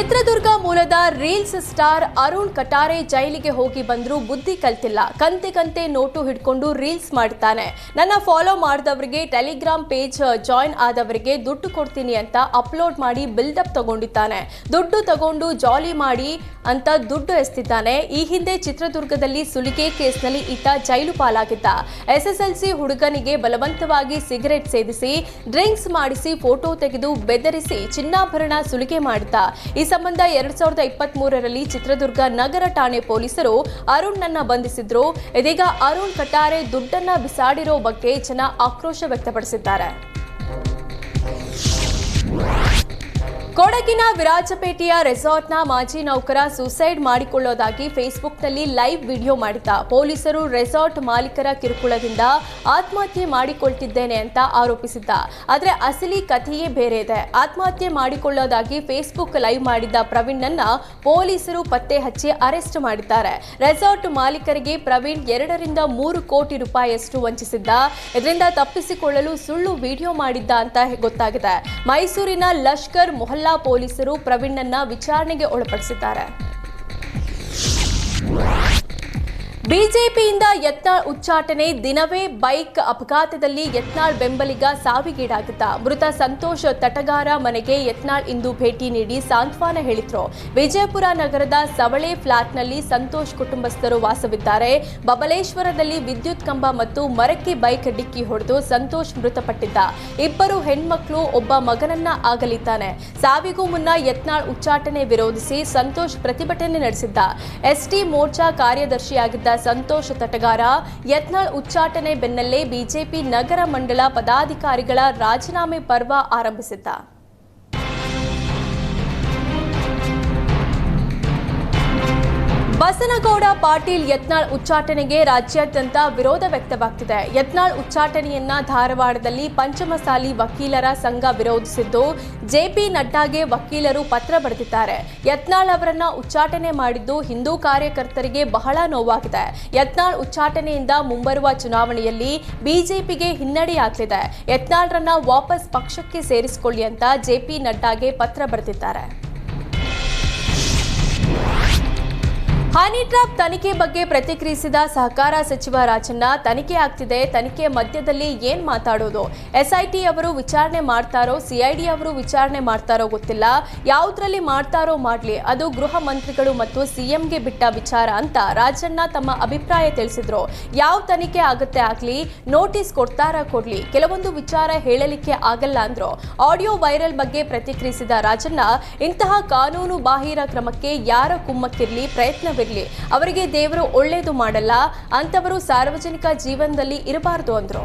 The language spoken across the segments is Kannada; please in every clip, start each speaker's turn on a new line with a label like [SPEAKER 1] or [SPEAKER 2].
[SPEAKER 1] ಚಿತ್ರದುರ್ಗ ಮೂಲದ ರೀಲ್ಸ್ ಸ್ಟಾರ್ ಅರುಣ್ ಕಟಾರೆ ಜೈಲಿಗೆ ಹೋಗಿ ಬಂದರೂ ಬುದ್ಧಿ ಕಲ್ತಿಲ್ಲ. ಕಂತೆ ಕಂತೆ ನೋಟು ಹಿಡ್ಕೊಂಡು ರೀಲ್ಸ್ ಮಾಡ್ತಾನೆ. ನನ್ನ ಫಾಲೋ ಮಾಡಿದವರಿಗೆ ಟೆಲಿಗ್ರಾಮ್ ಪೇಜ್ ಜಾಯಿನ್ ಆದವರಿಗೆ ದುಡ್ಡು ಕೊಡ್ತೀನಿ ಅಂತ ಅಪ್ಲೋಡ್ ಮಾಡಿ ಬಿಲ್ಡಪ್ ತಗೊಂಡಿದ್ದಾನೆ. ದುಡ್ಡು ತಗೊಂಡು ಜಾಲಿ ಮಾಡಿ ಅಂತ ದುಡ್ಡು ಎಸ್ತಿದ್ದಾನೆ. ಈ ಹಿಂದೆ ಚಿತ್ರದುರ್ಗದಲ್ಲಿ ಸುಲಿಗೆ ಕೇಸ್ನಲ್ಲಿ ಈತ ಜೈಲು ಪಾಲಾಗಿದ್ದ. ಎಸ್ಎಸ್ಎಲ್ಸಿ ಹುಡುಗನಿಗೆ ಬಲವಂತವಾಗಿ ಸಿಗರೆಟ್ ಸೇದಿಸಿ, ಡ್ರಿಂಕ್ಸ್ ಮಾಡಿಸಿ, ಫೋಟೋ ತೆಗೆದು ಬೆದರಿಸಿ ಚಿನ್ನಾಭರಣ ಸುಲಿಗೆ ಮಾಡಿದ್ದ. ಸಂಬಂಧ ಎರಡ್ ಸಾವಿರದ ಇಪ್ಪತ್ತ್ ಮೂರರಲ್ಲಿ ಚಿತ್ರದುರ್ಗ ನಗರ ಠಾಣೆ ಪೊಲೀಸರು ಅರುಣ್ನನ್ನ ಬಂಧಿಸಿದ್ರು. ಇದೀಗ ಅರುಣ್ ಕಟಾರೆ ದುಡ್ಡನ್ನ ಬಿಸಾಡಿರೋ ಬಗ್ಗೆ ಜನ ಆಕ್ರೋಶ ವ್ಯಕ್ತಪಡಿಸಿದ್ದಾರೆ. ಕೊಡಗಿನ ವಿರಾಜಪೇಟೆಯ ರೆಸಾರ್ಟ್ನ ಮಾಜಿ ನೌಕರ ಸೂಸೈಡ್ ಮಾಡಿಕೊಳ್ಳೋದಾಗಿ ಫೇಸ್ಬುಕ್ನಲ್ಲಿ ಲೈವ್ ವಿಡಿಯೋ ಮಾಡಿದ್ದ. ಪೊಲೀಸರು ರೆಸಾರ್ಟ್ ಮಾಲೀಕರ ಕಿರುಕುಳದಿಂದ ಆತ್ಮಹತ್ಯೆ ಮಾಡಿಕೊಳ್ತಿದ್ದೇನೆ ಅಂತ ಆರೋಪಿಸಿದ್ದ. ಆದರೆ ಅಸಲಿ ಕಥೆಯೇ ಬೇರೆ ಇದೆ. ಆತ್ಮಹತ್ಯೆ ಮಾಡಿಕೊಳ್ಳೋದಾಗಿ ಫೇಸ್ಬುಕ್ ಲೈವ್ ಮಾಡಿದ್ದ ಪ್ರವೀಣ್ನನ್ನ ಪೊಲೀಸರು ಪತ್ತೆ ಹಚ್ಚಿ ಅರೆಸ್ಟ್ ಮಾಡಿದ್ದಾರೆ. ರೆಸಾರ್ಟ್ ಮಾಲೀಕರಿಗೆ ಪ್ರವೀಣ್ ಎರಡರಿಂದ ಮೂರು ಕೋಟಿ ರೂಪಾಯಿಯಷ್ಟು ವಂಚಿಸಿದ್ದ. ಇದರಿಂದ ತಪ್ಪಿಸಿಕೊಳ್ಳಲು ಸುಳ್ಳು ವಿಡಿಯೋ ಮಾಡಿದ್ದ ಅಂತ ಗೊತ್ತಾಗಿದೆ. ಮೈಸೂರಿನ ಲಷ್ಕರ್ ಮೊಹಲ್ಲಾ ಪೊಲೀಸರು ಪ್ರವೀಣ್ನನ್ನ ವಿಚಾರಣೆಗೆ ಒಳಪಡಿಸಿದ್ದಾರೆ. ಬಿಜೆಪಿಯಿಂದ ಯತ್ನಾಳ್ ಉಚ್ಚಾಟನೆ ದಿನವೇ ಬೈಕ್ ಅಪಘಾತದಲ್ಲಿ ಯತ್ನಾಳ್ ಬೆಂಬಲಿಗ ಸಾವಿಗೀಡಾಗಿದ್ದ. ಮೃತ ಸಂತೋಷ್ ತಟಗಾರ ಮನೆಗೆ ಯತ್ನಾಳ್ ಇಂದು ಭೇಟಿ ನೀಡಿ ಸಾಂತ್ವನ ಹೇಳಿದ್ರು. ವಿಜಯಪುರ ನಗರದ ಸವಳೆ ಫ್ಲಾಟ್ನಲ್ಲಿ ಸಂತೋಷ್ ಕುಟುಂಬಸ್ಥರು ವಾಸವಿದ್ದಾರೆ. ಬಬಲೇಶ್ವರದಲ್ಲಿ ವಿದ್ಯುತ್ ಕಂಬ ಮತ್ತು ಮರಕ್ಕೆ ಬೈಕ್ ಡಿಕ್ಕಿ ಹೊಡೆದು ಸಂತೋಷ್ ಮೃತಪಟ್ಟಿದ್ದ. ಇಬ್ಬರು ಹೆಣ್ಮಕ್ಳು, ಒಬ್ಬ ಮಗನನ್ನ ಆಗಲಿದ್ದಾನೆ. ಸಾವಿಗೂ ಮುನ್ನ ಯತ್ನಾಳ್ ಉಚ್ಚಾಟನೆ ವಿರೋಧಿಸಿ ಸಂತೋಷ್ ಪ್ರತಿಭಟನೆ ನಡೆಸಿದ್ದ. ಎಸ್ಟಿ ಮೋರ್ಚಾ ಕಾರ್ಯದರ್ಶಿಯಾಗಿದ್ದ ಸಂತೋಷ್ ತಟಗಾರ. ಯತ್ನಾಳ್ ಉಚ್ಚಾಟನೆ ಬೆನ್ನಲ್ಲೇ ಬಿಜೆಪಿ ನಗರ ಮಂಡಲ ಪದಾಧಿಕಾರಿಗಳ ರಾಜೀನಾಮೆ ಪರ್ವ ಆರಂಭಿಸಿದ್ದ. ಬಸನಗೌಡ ಪಾಟೀಲ್ ಯತ್ನಾಳ್ ಉಚ್ಚಾಟನೆಗೆ ರಾಜ್ಯಾದ್ಯಂತ ವಿರೋಧ ವ್ಯಕ್ತವಾಗ್ತಿದೆ. ಯತ್ನಾಳ್ ಉಚ್ಚಾಟನೆಯನ್ನ ಧಾರವಾಡದಲ್ಲಿ ಪಂಚಮಸಾಲಿ ವಕೀಲರ ಸಂಘ ವಿರೋಧಿಸಿದ್ದು ಜೆಪಿ ನಡ್ಡಾಗೆ ವಕೀಲರು ಪತ್ರ ಬರೆದಿದ್ದಾರೆ. ಯತ್ನಾಳ್ ಅವರನ್ನ ಉಚ್ಚಾಟನೆ ಮಾಡಿದ್ದು ಹಿಂದೂ ಕಾರ್ಯಕರ್ತರಿಗೆ ಬಹಳ ನೋವಾಗಿದೆ. ಯತ್ನಾಳ್ ಉಚ್ಚಾಟನೆಯಿಂದ ಮುಂಬರುವ ಚುನಾವಣೆಯಲ್ಲಿ ಬಿಜೆಪಿಗೆ ಹಿನ್ನಡೆಯಾಗಲಿದೆ. ಯತ್ನಾಳ್ರನ್ನ ವಾಪಸ್ ಪಕ್ಷಕ್ಕೆ ಸೇರಿಸಿಕೊಳ್ಳಿ ಅಂತ ಜೆಪಿ ನಡ್ಡಾಗೆ ಪತ್ರ ಬರೆದಿದ್ದಾರೆ. ಹನಿ ಟ್ರಾಪ್ ತನಿಖೆ ಬಗ್ಗೆ ಪ್ರತಿಕ್ರಿಯಿಸಿದ ಸಹಕಾರ ಸಚಿವ ರಾಜಣ್ಣ, ತನಿಖೆ ಆಗ್ತಿದೆ, ತನಿಖೆ ಮಧ್ಯದಲ್ಲಿ ಏನ್ ಮಾತಾಡೋದು? ಎಸ್ಐಟಿ ಅವರು ವಿಚಾರಣೆ ಮಾಡ್ತಾರೋ, ಸಿಐಡಿ ಅವರು ವಿಚಾರಣೆ ಮಾಡ್ತಾರೋ ಗೊತ್ತಿಲ್ಲ. ಯಾವುದ್ರಲ್ಲಿ ಮಾಡ್ತಾರೋ ಮಾಡ್ಲಿ, ಅದು ಗೃಹ ಮಂತ್ರಿಗಳು ಮತ್ತು ಸಿಎಂಗೆ ಬಿಟ್ಟ ವಿಚಾರ ಅಂತ ರಾಜಣ್ಣ ತಮ್ಮ ಅಭಿಪ್ರಾಯ ತಿಳಿಸಿದ್ರು. ಯಾವ ತನಿಖೆ ಆಗುತ್ತೆ ಆಗ್ಲಿ, ನೋಟಿಸ್ ಕೊಡ್ತಾರಾ ಕೊಡ್ಲಿ, ಕೆಲವೊಂದು ವಿಚಾರ ಹೇಳಲಿಕ್ಕೆ ಆಗಲ್ಲ ಅಂದ್ರು. ಆಡಿಯೋ ವೈರಲ್ ಬಗ್ಗೆ ಪ್ರತಿಕ್ರಿಯಿಸಿದ ರಾಜಣ್ಣ, ಇಂತಹ ಕಾನೂನು ಬಾಹಿರ ಕ್ರಮಕ್ಕೆ ಯಾರ ಕುಮ್ಮಕ್ಕಿರ್ಲಿ ಪ್ರಯತ್ನವಿರಲಿ ಅವರಿಗೆ ದೇವರು ಒಳ್ಳೇದು ಮಾಡಲ್ಲ. ಅಂತವರು ಸಾರ್ವಜನಿಕ ಜೀವನದಲ್ಲಿ ಇರಬಾರದು ಅಂದ್ರು.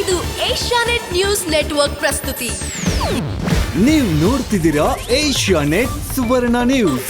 [SPEAKER 2] ಇದು ಏಷ್ಯಾನೆಟ್ ನ್ಯೂಸ್ ನೆಟ್ವರ್ಕ್ ಪ್ರಸ್ತುತಿ.
[SPEAKER 3] ನೀವು ನೋಡ್ತಿದ್ದೀರಾ ಏಷ್ಯಾ ನೆಟ್ ಸುವರ್ಣ ನ್ಯೂಸ್.